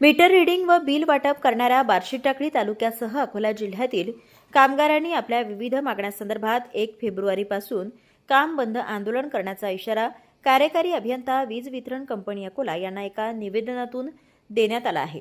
Meter reading व bill वाटप करणाऱ्या बार्शीटाकळी तालुक्यासह अकोला जिल्ह्यातील कामगारांनी आपल्या विविध मागण्यांसंदर्भात एक फेब्रुवारीपासून काम बंद आंदोलन करण्याचा इशारा कार्यकारी अभियंता वीज वितरण कंपनी अकोला यांना एका निवेदनातून देण्यात आला आहे.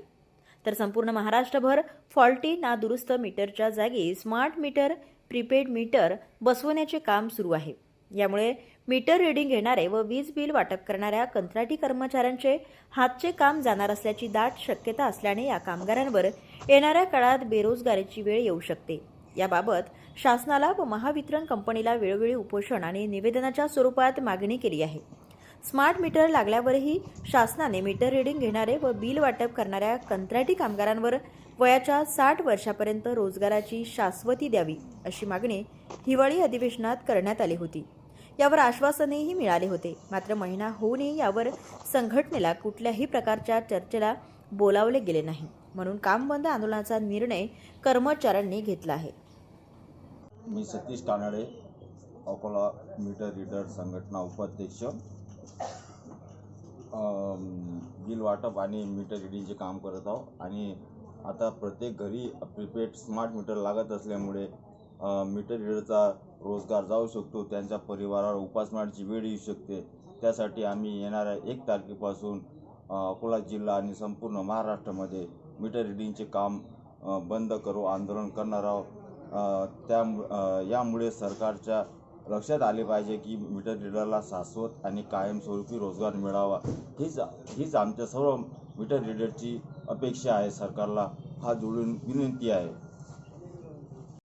तर संपूर्ण महाराष्ट्रभर फॉल्टी नादुरुस्त मीटरच्या जागी स्मार्ट मीटर प्रीपेड मीटर बसवण्याचे काम सुरू आहे. यामुळे मीटर रिडिंग घेणारे व वीज बिल वाटप करणाऱ्या कंत्राटी कर्मचाऱ्यांचे हातचे काम जाणार असल्याची दाट शक्यता असल्याने या कामगारांवर येणाऱ्या काळात बेरोजगारीची वेळ येऊ शकते. याबाबत शासनाला व महावितरण कंपनीला वेळोवेळी उपोषण आणि निवेदनाच्या स्वरूपात मागणी केली आहे. स्मार्ट मीटर लागल्यावरही शासनाने मीटर रिडिंग घेणारे व बिल वाटप करणाऱ्या कंत्राटी कामगारांवर वयाच्या साठ वर्षापर्यंत रोजगाराची शाश्वती द्यावी अशी मागणी हिवाळी अधिवेशनात करण्यात आली होती. यावर आश्वासनही मिळाले होते. मात्र महिना होऊनही यावर संघटनेला कुठल्याही प्रकारच्या चर्चेला बोलावले गेले नाही. म्हणून काम बंद आंदोलनाचा निर्णय कर्मचाऱ्यांनी घेतला आहे. मी सतीश कानडे अकोला मीटर रीडर संघटना उपाध्यक्ष. बिल वाटप आणि मीटर रिडिंगचे काम करत आहो आणि आता प्रत्येक घरी प्रिपेड स्मार्ट मीटर लागत असल्यामुळे मीटर रिडरचा रोजगार जाऊ शकतो त्यांच्या परिवारावर उपासमारची वेळ येऊ शकते. त्यासाठी आम्ही येणाऱ्या एक तारखेपासून अकोला जिल्हा आणि संपूर्ण महाराष्ट्रामध्ये मीटर रिडिंगचे काम बंद करू आंदोलन करणार आहोत. त्या यामुळे सरकारच्या लक्षात आले पाहिजे की मीटर रीडरला शाश्वत आणि कायमस्वरूपी रोजगार मिळावा. हीच हीच आमच्या सर्व मीटर रीडरची अपेक्षा आहे. सरकारला हा जोडून विनंती आहे.